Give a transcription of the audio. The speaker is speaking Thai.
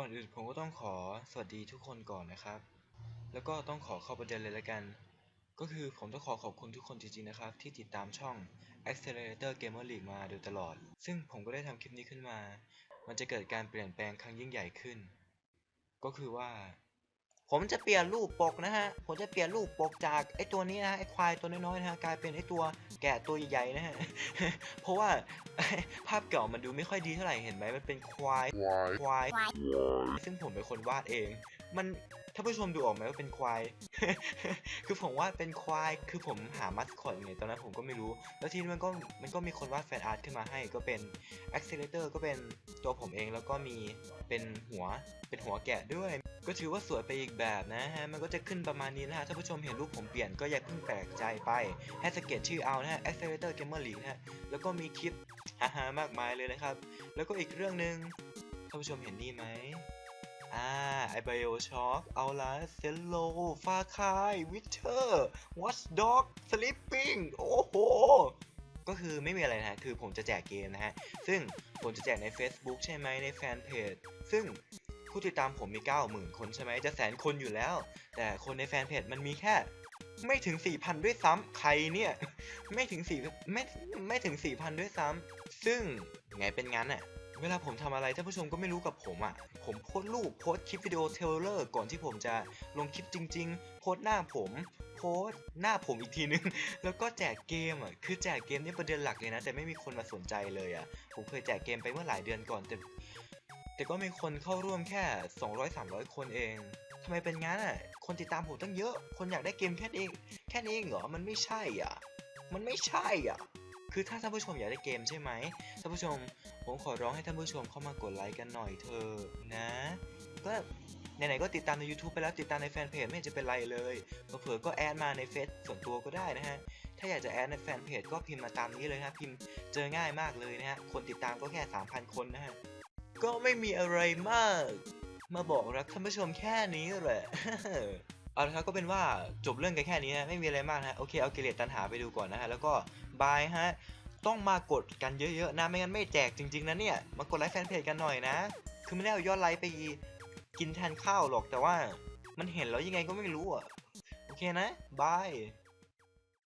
ก่อนอื่นผมก็ต้องขอสวัสดีทุกคนก่อนนะครับ แล้วก็ต้องขอเข้าประเด็นเลยละกัน ก็คือผมต้องขอขอบคุณทุกคนจริงๆนะครับ ที่ติดตามช่อง Accelerator Gamer League มาโดยตลอด ซึ่งผมก็ได้ทำคลิปนี้ขึ้นมา มันจะเกิดการเปลี่ยนแปลงครั้งยิ่งใหญ่ขึ้น ก็คือว่า ผมจะเปลี่ยนรูปปกนะฮะ ผมจะเปลี่ยนรูปปกจากไอตัวนี้นะฮะไอควายตัวน้อยๆนะฮะกลายเป็นไอตัวแกะตัวใหญ่ๆนะฮะ เพราะว่าภาพเก่ามันดูไม่ค่อยดีเท่าไหร่เห็นไหมมันเป็นควายควาย ซึ่งผมเป็นคนวาดเอง มันท่านผู้ชมดูออกไหมว่าเป็นควาย คือผมวาดเป็นควาย คือผมหามัสคอตไงตอนนั้นผมก็ไม่รู้ แล้วทีนี้มันก็มันก็มีคนวาดแฟนอาร์ตขึ้นมาให้ก็เป็น Accelerator ก็เป็นตัวผมเองแล้วก็มีเป็นหัวเป็นหัวแกะด้วย ก็ถือว่าสวยไปอีกแบบนะฮะ มันก็จะขึ้นประมาณนี้นะฮะ ถ้าผู้ชมเห็นรูปผมเปลี่ยนก็อย่าเพิ่งแปลกใจไปให้สังเกตชื่อเอานะฮะ Accelerator Gamer League นะฮะ แล้วก็มีคลิปฮ่าๆมากมายเลยนะครับ แล้วก็อีกเรื่องหนึ่งท่านผู้ชมเห็นนี่ไหมอ่า ไอไบโอช็อกเอาละเซลโล ฟาคาย วิเทอร์วัตด็อก สลิปปิ้ง โอ้โห ก็คือไม่มีอะไรนะฮะคือผมจะแจกเกมนะฮะ ซึ่งผมจะแจกใน Facebook ใช่ไหมในแฟนเพจ ซึ่ง ผู้ติดตามผมมี 90,000 คนใช่ไหมจะแสนคนอยู่แล้ว แต่คนในแฟนเพจมันมีแค่ ไม่ถึง 4,000 ด้วยซ้ำใครเนี่ย ไม่ถึง4ไม่ไม่ถึง 4,000 ด้วยซ้ำซึ่งไงเป็นงั้นอะเวลาผมทำอะไรท่านผู้ชมก็ไม่รู้กับผมอะผมโพสรูปโพสคลิปวิดีโอเทเลอร์ก่อนที่ผมจะลงคลิปจริง ๆ โพสหน้าผม โพสหน้าผมอีกทีนึง แล้วก็แจกเกมอะคือแจกเกมนี่ประเด็นหลักเลยนะ แต่ไม่มีคนมาสนใจเลยอะผมเคยแจกเกมไปเมื่อหลายเดือนก่อนแต่ แต่ก็มีคนเข้าร่วมแค่ 200-300 คนเองทำไมเป็นงั้นอะ คนติดตามผมตั้งเยอะ คนอยากได้เกมแค่นี้เอง แค่นี้เองเหรอ มันไม่ใช่อะ มันไม่ใช่อะ คือถ้าท่านผู้ชมอยากได้เกมใช่ไหมท่านผู้ชม ผมขอร้องให้ท่านผู้ชมเข้ามากดไลค์กันหน่อยเถอะนะ ก็ไหนๆก็ติดตามใน YouTube ไปแล้วติดตามในแฟนเพจไม่จะเป็นไรเลยเผื่อก็แอดมาในเฟซส่วนตัวก็ได้นะฮะ ถ้าอยากจะแอดในแฟนเพจก็พิมพ์มาตามนี้เลยนะพิมพ์เจอง่ายมากเลยนะฮะ คนติดตามก็แค่ 3,000 คนนะฮะ ก็ไม่มีอะไรมาก มาบอกรักท่านผู้ชมแค่นี้แหละ เอาละครับก็เป็นว่าจบเรื่องกันแค่นี้นะไม่มีอะไรมากนะโอเคเอากิเลสตัณหาไปดูก่อนนะฮะแล้วก็บายฮะต้องมากดกันเยอะๆนะไม่งั้นไม่แจกจริงๆนะเนี่ยมากดไลค์แฟนเพจกันหน่อยนะ คือไม่ได้เอายอดไลค์ไปกินแทนข้าวหรอกแต่ว่า มันเห็นแล้วยังไงก็ไม่รู้อะโอเคนะบาย